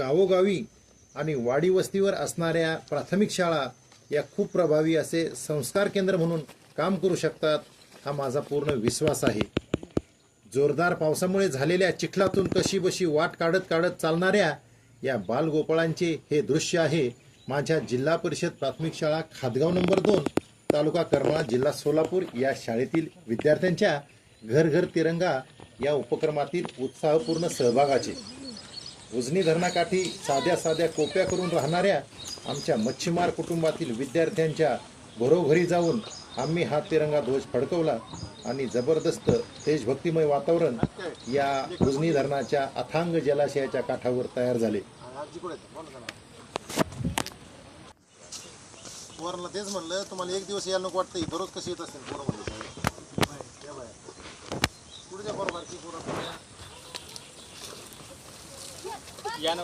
गावोगावी आणि वाडी वस्तीवर असणाऱ्या प्राथमिक शाळा या खूप प्रभावी असे संस्कार केंद्र म्हणून काम करू शकतात हा माझा पूर्ण विश्वास आहे. जोरदार पावसामुळे झालेल्या चिखलातून कशी बशी वाट काढत काढत चालणाऱ्या या बालगोपाळांचे हे दृश्य आहे माझ्या जिल्हा परिषद प्राथमिक शाळा खादगाव नंबर दोन तालुका करमाळा जिल्हा सोलापूर या शाळेतील विद्यार्थ्यांच्या घर घर तिरंगा या उपक्रमातील उत्साहपूर्ण सहभागाचे. उजनी धरणाकाठी साध्या साध्या कोप्या करून राहणाऱ्या आमच्या मच्छीमार कुटुंबातील विद्यार्थ्यांच्या घरोघरी जाऊन आम्ही हा तिरंगा ध्वज फडकवला आणि जबरदस्त देशभक्तिमय वातावरण या उजनी धरणाच्या अथांग जलाशयाच्या काठावर तयार झाले. तेच म्हणलं तुम्हाला एक दिवस यायला नको वाटतं दररोज कशी येत असेल पोरं म्हणलं पुढच्या बरोबर की पोरं या ना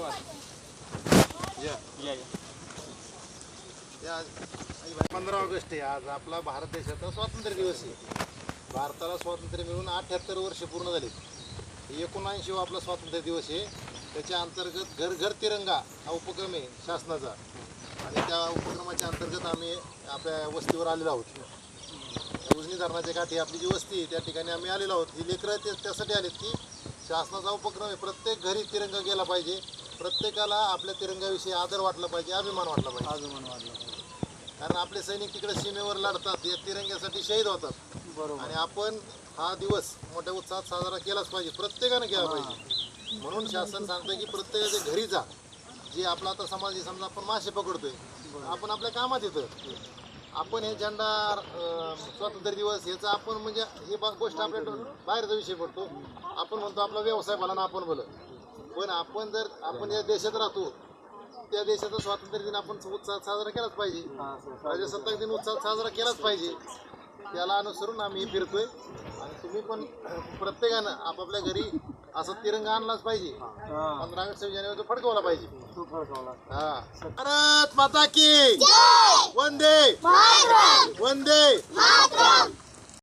पंधरा ऑगस्ट आहे आज. आपला भारत देशाचा स्वातंत्र्य दिवस आहे. भारताला स्वातंत्र्य मिळून अठ्याहत्तर वर्ष पूर्ण झाले एकोणऐंशी आपला स्वातंत्र्य दिवस आहे. त्याच्या अंतर्गत घर घर तिरंगा हा उपक्रम आहे शासनाचा. आणि त्या उपक्रमाच्या अंतर्गत आम्ही आपल्या वस्तीवर आलेलो आहोत. उजनी धरणाच्या काठी आपली जी वस्ती आहे त्या ठिकाणी आम्ही आलेलो आहोत. ही लेकरं ते त्यासाठी आलेत की शासनाचा उपक्रम आहे. प्रत्येक घरी तिरंगा गेला पाहिजे. प्रत्येकाला आपल्या तिरंगाविषयी आदर वाटला पाहिजे अभिमान वाटला पाहिजे. अजून वाढलं कारण आपले सैनिक तिकडे सीमेवर लढतात या तिरंग्यासाठी शहीद होतात. बरोबर. आणि आपण हा दिवस मोठ्या उत्साहात साजरा केलाच पाहिजे प्रत्येकाने केला पाहिजे. म्हणून शासन सांगतंय की प्रत्येकाच्या घरी जा. जे आपला आता समाज समजा आपण मासे पकडतोय आपण आपल्या कामात येतं आपण हे झेंडा स्वातंत्र्य दिवस याचा आपण म्हणजे ही गोष्ट आपल्या बाहेरचा विषय पडतो. आपण म्हणतो आपला व्यवसाय भला ना आपण भलं पण आपण जर आपण या देशात राहतो त्या देशाचा स्वातंत्र्य दिन आपण उत्साहात साजरा केलाच पाहिजे. प्रजासत्ताक दिन उत्साहात साजरा केलाच पाहिजे. त्याला अनुसरून आम्ही फिरतोय. आणि तुम्ही पण प्रत्येकानं आपापल्या घरी असं तिरंगा आणलाच पाहिजे. पंधरा ऑगस्ट सव्वीस जानेवारी फडकवला पाहिजे. तू हा. भारत माता की वंदे! वंदे!